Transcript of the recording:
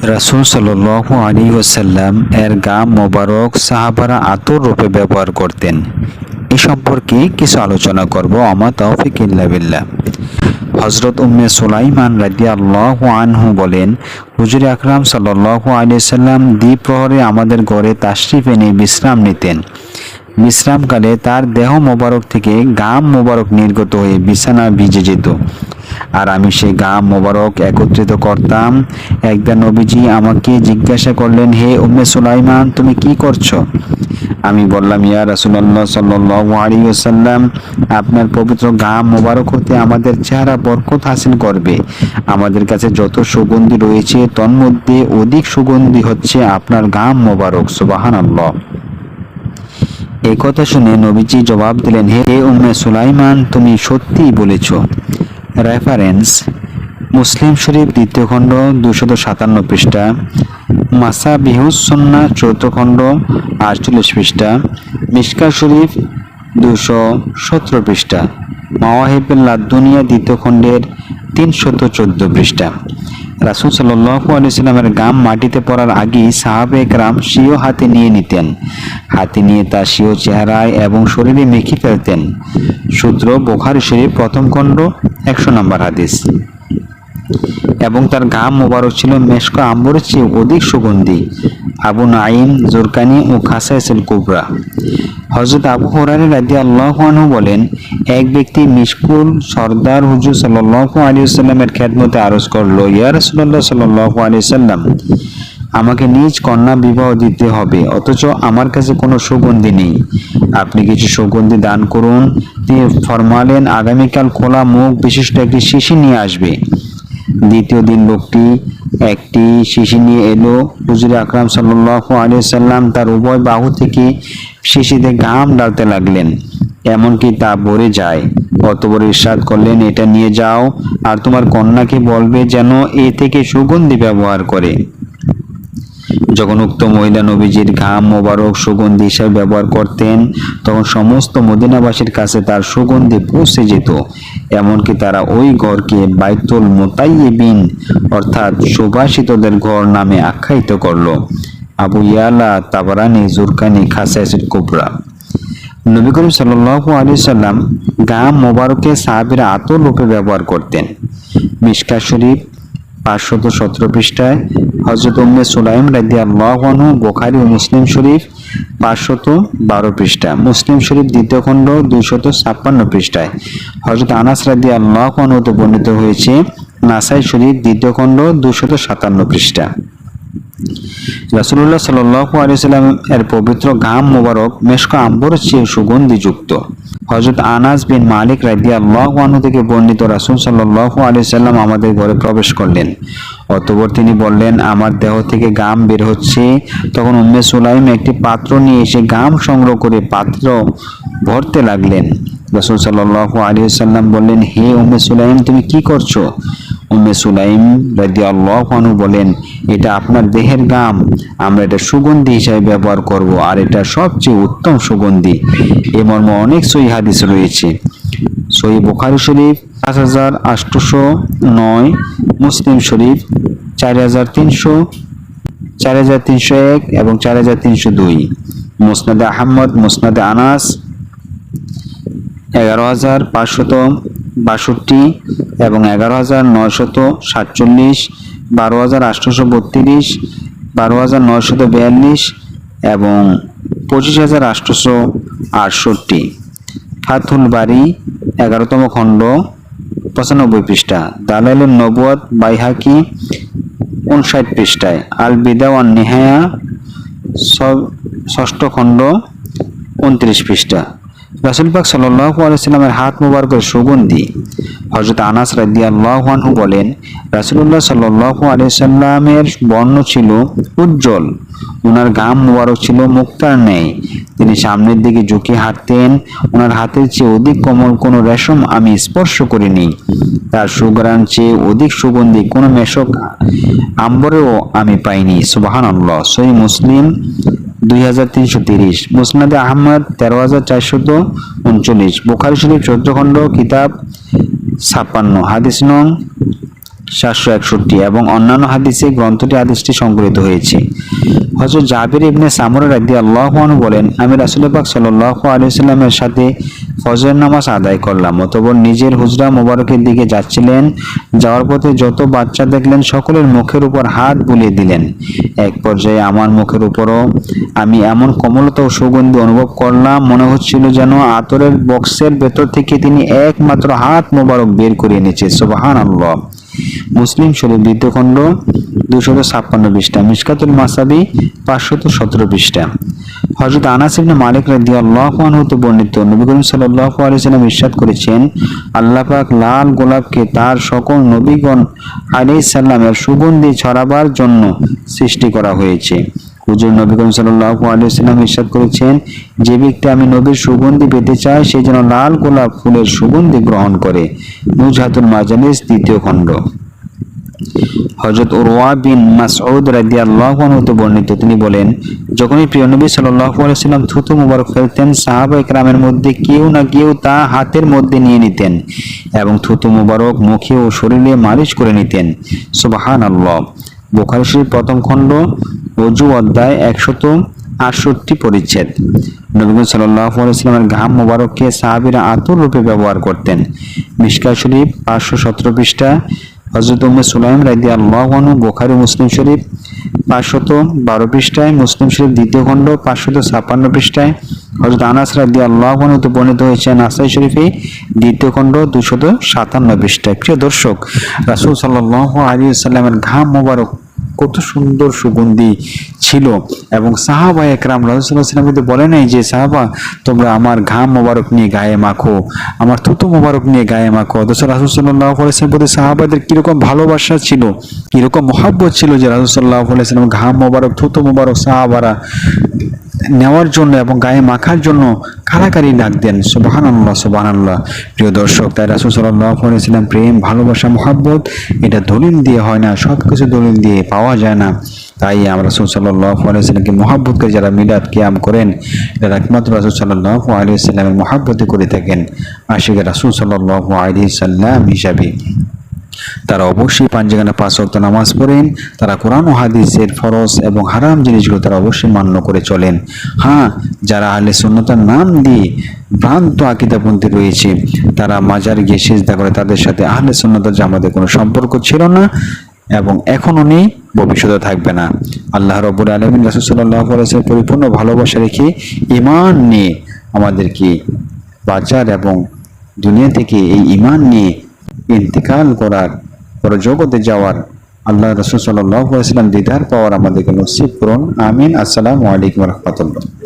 রাসুল সাল্লাহ আলী ওসাল্লাম এর গাম মোবারক সাহাবারা আতর রূপে ব্যবহার করতেন। এ সম্পর্কে কিছু আলোচনা করব আমার তৌফিক ইল্লা বিল্লাহ। হজরত উম্মে সুলাইমান রাদি আল্লাহ আনহু বলেন, হুজুর আকরাম সাল্লাহ আলী সাল্লাম দ্বিপ্রহরে আমাদের ঘরে তাশরিফ এনে বিশ্রাম নিতেন। বিশ্রামকালে তার দেহ মোবারক থেকে গাম মোবারক নির্গত হয়ে বিছানা ভিজে যেত। আর আমি সেই গাম মোবারক একত্রিত করতাম। একদা নবীজি আমাকে জিজ্ঞাসা করলেন, হে উম্মে সুলাইমান, তুমি কি করছ? আমি বললাম, ইয়া রাসুলাল্লাহ সাল্লাহ আলী আপনার পবিত্র গাম মোবারক হতে আমাদের চেহারা বরকত হাসিল করবে। আমাদের কাছে যত সুগন্ধি রয়েছে, তন্মধ্যে অধিক সুগন্ধি হচ্ছে আপনার গাম মোবারক সুবাহান আল্লাহ এই কথা শুনে নবীজি জবাব দিলেন, হে উম্মে সুলাইমান, তুমি সত্যিই বলেছ। রেফারেন্স মুসলিম শরীফ দ্বিতীয় খণ্ড দুশত সাতান্ন পৃষ্ঠা। মাসা বিহুসন্না চৌথ খণ্ড, আটচল্লিশ পৃষ্ঠা। মিশকা শরীফ দুশো সতেরো পৃষ্ঠা। মাওয়াহিবুল দুনিয়া দ্বিতীয় খণ্ডের তিনশত চোদ্দ পৃষ্ঠা। রাসুল সাল্লাহ ইসলামের গাম মাটিতে পড়ার আগেই সাহাবে একরাম সিও হাতে নিয়ে নিতেন। হাতে নিয়ে তা সিও চেহারায় এবং শরীরে মেখে ফেলতেন। সূত্র বোখার শরীফ প্রথম খণ্ড একশো নম্বর হাদিস। এবং তার ঘাম মোবারক ছিল মেশক আম্বরের চেয়ে অধিক সুগন্ধি। আবু নাইম জোরকানি ও খাসাইসুল কুবরা হজরত আবু হরারি রাজি আল্লাহানহু বলেন, এক ব্যক্তি মিশকুল সর্দার হুজুর সাল্লাহ সাল্লামের খ্যাতমতে আরজ করল, ইয়া রসুল্লাহ সাল্লাহ আলী সাল্লাম আমাকে নিজ কন্যা বিবাহ দিতে হবে, অথচ আমার কাছে কোনো সুগন্ধি নেই। আপনি কিছু সুগন্ধি দান করুন, তিনি ফরমালেন, আগামীকাল খোলা মুখ বিশিষ্ট একটি শিশি নিয়ে আসবে। দ্বিতীয় দিন লোকটি একটি শিশি নিয়ে এলো। হুজুর আকরাম সাল্লাহ আলিয়া সাল্লাম তার উভয় বাহু থেকে শিশিতে ঘাম ডালতে লাগলেন, এমনকি তা ভরে যায়। অতবর ইরশাদ করলেন, এটা নিয়ে যাও, আর তোমার কন্যাকে বলবে যেন এ থেকে সুগন্ধি ব্যবহার করে। যখন উক্ত মহিলা নবীজির ঘাম, মোবারক, সুগন্ধি হিসাবে ব্যবহার করতেন। তখন সমস্ত মদিনাবাসীর কাছে তার সুগন্ধি পৌঁছে যেত। এমনকি তারা ওই ঘরকে বাইতুল মোতাইয়েবিন অর্থাৎ সুভাষিতদের ঘর নামে আখ্যায়িত করল। আবু ইয়ালা, তাবারানি, জুরকানি খাসাইসুল কুবরা। নবী করিম সাল্লাহ আলি সাল্লাম গাম মোবারকে সাহাবিরা আতর রূপে ব্যবহার করতেন। মিশকা শরীফ পাঁচশত সতেরো পৃষ্ঠায় হজরত উম্মে সুলাইম আল্লাহনু বোখারি ও মুসলিম শরীফ পাঁচশত বারো পৃষ্ঠা। মুসলিম শরীফ দ্বিতীয় খণ্ড দুইশত ছাপ্পান্ন পৃষ্ঠায়। হজরত আনাস রাদি আল্লাহনুতে বর্ণিত হয়েছে, নাসাই শরীফ দ্বিতীয় খণ্ড দুইশত সাতান্ন পৃষ্ঠা। রাসুল্লাহ সাল্লাহ আলিয়াল্লাম এর পবিত্র ঘাম মোবারক মেশকা আম্বরের চেয়ে সুগন্ধিযুক্ত। হজরত আনাজ বিন মালিক আনু থেকে বর্ণিত রাসুল সাল্লাহ আলিয়াল্লাম আমাদের ঘরে প্রবেশ করলেন। অতপর তিনি বললেন, আমার দেহ থেকে গাম বের হচ্ছে। তখন উম্মে সুলাইম একটি পাত্র নিয়ে এসে গাম সংগ্রহ করে পাত্র ভরতে লাগলেন। রসুল সাল্লাহ আলি সাল্লাম বললেন, হে উম্মে সুলাইম, তুমি কি করছ? উম্মে সুলাইম রাজি বলেন, এটা আপনার দেহের গাম আমরা এটা সুগন্ধি হিসাবে ব্যবহার করব, আর এটা সবচেয়ে উত্তম সুগন্ধি। এ মর্ম অনেক সই হাদিস রয়েছে। সই বোখারি শরীফ পাঁচ হাজার আটশোশো নয়, মুসলিম শরীফ চার হাজার তিনশো, চার হাজার তিনশো এক এবং চার হাজার তিনশো দুই। মুসনাদে আহমদ, মুসনাদে আনাস এগারো হাজার পাঁচশত বাষট্টি এবং এগারো হাজার নয়শত সাতচল্লিশ, বারো হাজার আটশোশো বত্রিশ, বারো হাজার নয়শত বিয়াল্লিশ এবং পঁচিশ হাজার আটশোশো আটষট্টি। ফাথুল বাড়ি এগারোতম খণ্ড, পঁচানব্বই পৃষ্ঠা। দালালুল নবুয়াত বাইহাকি উনষাট পৃষ্ঠায়। আল বিদাওয়ান নেহায়া ষষ্ঠ খণ্ড উনত্রিশ পৃষ্ঠা। রাসুল পাক সাল্লাহ আলাইসাল্লামের হাত মোবারকের সুগন্ধি। হজরত আনাস রাদিয়াল্লাহু বলেন রাসুল্লাহ সাল্লাহ আলাইসাল্লামের বর্ণ ছিল উজ্জ্বল। ওনার গাম মোবারক ছিল মুক্তার নেই। তিনি সামনের দিকে ঝুঁকে হাঁটতেন। ওনার হাতের চেয়ে অধিক কোমল কোনো রেশম আমি স্পর্শ করিনি। তার সুগ্রাণ চেয়ে অধিক সুগন্ধি কোনো মেশক আম্বরেও আমি পাইনি। সুবাহান আল্লাহ সই মুসলিম দুই হাজার তিনশো তিরিশ। মুসনাদে আহমদ তেরো হাজার চারশত উনচল্লিশ। বোখারি শরীফ চোদ্দ খণ্ড কিতাব ছাপ্পান্ন। হাদিস নং সাতশো একষট্টি এবং অন্যান্য হাদিসে গ্রন্থটি হাদিসটি সংকলিত হয়েছে। হজরত জাবির ইবনে সামর রাদি আল্লাহ বলেন, আমি রাসুল পাক সাল্লাহ আলিয়াল্লামের সাথে ফজর নামাজ আদায় করলাম, অতপর নিজের হুজরা মোবারকের দিকে যাচ্ছিলেন, যাওয়ার পথে যত বাচ্চা দেখলেন সকলের মুখের উপর হাত বুলিয়ে দিলেন। এক পর্যায়ে আমার মুখের উপরও আমি এমন কমলতা ও সুগন্ধি অনুভব করলাম, মনে হচ্ছিল যেন আতরের বক্সের ভেতর থেকে তিনি একমাত্র হাত মোবারক বের করে এনেছে। সুবাহান আল্লাহ মুসলিম শরীফ দ্বিতীয় খণ্ড ছাপ্পান্ন পৃষ্ঠা, মিসকাতুল মাসাবি পাঁচশত সতেরো পৃষ্ঠা। হজরত আনাস ইবনে মালিক রাদিয়াল্লাহু আনহু হতে বর্ণিত, নবী করিম সাল্লাল্লাহু আলাইহি সাল্লাম ইরশাদ করেছেন, আল্লাহ পাক লাল গোলাপকে তার সকল নবীগণ আলাইহিস সালামের সুগন্ধি ছড়াবার জন্য সৃষ্টি করা হয়েছে। হুজুর নবী করিম সাল্লাল্লাহু আলাইহি সাল্লাম ইরশাদ করেছেন, যে ব্যক্তি আমি নবীর সুগন্ধি পেতে চায় সে যেন লাল গোলাপ ফুলের সুগন্ধি গ্রহণ করে। নুজহাতুল মাজালিস দ্বিতীয় খণ্ড। হজরত উরওয়া বিন মাসউদ রাদিয়াল্লাহু আনহু হতে বর্ণিত, তিনি বলেন, যখনই প্রিয় নবী সাল্লাল্লাহু আলাইহি সাল্লাম থুতু মুবারক ফেলতেন, সাহাবা একরামের মধ্যে কেউ না কেউ তা হাতের মধ্যে নিয়ে নিতেন এবং থুতু মুবারক মুখে ও শরীরে মালিশ করে নিতেন। সুবহানাল্লাহ। বুখারী শরীফ প্রথম খণ্ড অজু অধ্যায় একশত আটষট্টি পরিচ্ছেদ। নবীগঞ্জ সাল্লাহ আলাইস্লামের ঘাম মোবারককে সাহাবিরা আতুর রূপে ব্যবহার করতেন। মিশকা শরীফ পাঁচশো সতেরো পৃষ্ঠা হজরত উম্মে সুলাইম রাইদি আল্লাহানু বোখারি, মুসলিম শরীফ পাঁচশত বারো পৃষ্ঠায়, মুসলিম শরীফ দ্বিতীয় খণ্ড পাঁচশত ছাপ্পান্ন পৃষ্ঠায়। হজরত আনাস রাদি আল্লাহানু তো বর্ণিত হয়েছে নাসাই শরীফে দ্বিতীয় খণ্ড দুশত সাতান্ন পৃষ্ঠায়। প্রিয় দর্শক, রাসুল সাল্লাহ আলী সাল্লামের ঘাম মোবারক কত সুন্দর সুগন্ধি ছিল। এবং সাহাবা একরাম রাজুসাল্লাহাম কিন্তু বলে নাই যে, সাহাবা, তোমরা আমার ঘাম মোবারক নিয়ে গায়ে মাখো, আমার থুতু মোবারক নিয়ে গায়ে মাখো। অথচ রাজুসাল্লাহ আলাইসলাম প্রতি সাহাবাদের কীরকম ভালোবাসা ছিল, কীরকম মহাব্বত ছিল যে রাজুসাল্লাহ আলাইসলাম ঘাম মোবারক, থুতু মোবারক সাহাবারা নেওয়ার জন্য এবং গায়ে মাখার জন্য কারাকারি ডাক দেন। সুবাহান আল্লাহ সুবাহান আল্লাহ প্রিয় দর্শক, তাই রাসুল সাল্লাহ আলাইসাল্লাম প্রেম, ভালোবাসা, মহাব্বত, এটা দলিল দিয়ে হয় না সব কিছু দলিল দিয়ে পাওয়া যায় না। তাই আমরা রাসুল সাল্লাহ আলাইসাল্লামকে মহাব্বতকে যারা মিলাদ কিয়াম করেন তারা একমাত্র রাসুল সাল্লাহ আলিয়াল্লামের মহাব্বতে করে থাকেন। আশিকে রাসুল সাল্লাহ আলি সাল্লাম হিসাবে। তারা অবশ্যই পাঞ্জাগানা পাঁচ ওয়াক্ত নামাজ পড়েন, তারা কোরআন ও হাদিসের ফরজ এবং হারাম জিনিসগুলো তারা অবশ্যই মান্য করে চলেন। হ্যাঁ যারা আহলে সুন্নতার নাম দিয়ে ভ্রান্ত আকিদাপন্থী রয়েছে, তারা মাজার গিয়ে সেজদা করে, তাদের সাথে আহলে সুন্নতার জামাতে কোনো সম্পর্ক ছিল না এবং এখনও নেই, ভবিষ্যতে থাকবে না। আল্লাহ রব্বুল আলমিন রাসুসাল্লাহ পরিপূর্ণ ভালোবাসা রেখে ইমান নিয়ে আমাদেরকে বাজার এবং দুনিয়া থেকে এই ইমান নিয়ে ইন্তেকাল করার, পর জগতে যাওয়ার, আল্লাহ রসুল সাল্লাহ দিদার পাওয়ার আমাদেরকে নসিব করুন। আমিন। আসসালামু আলাইকুম রহমতুল্লাহ।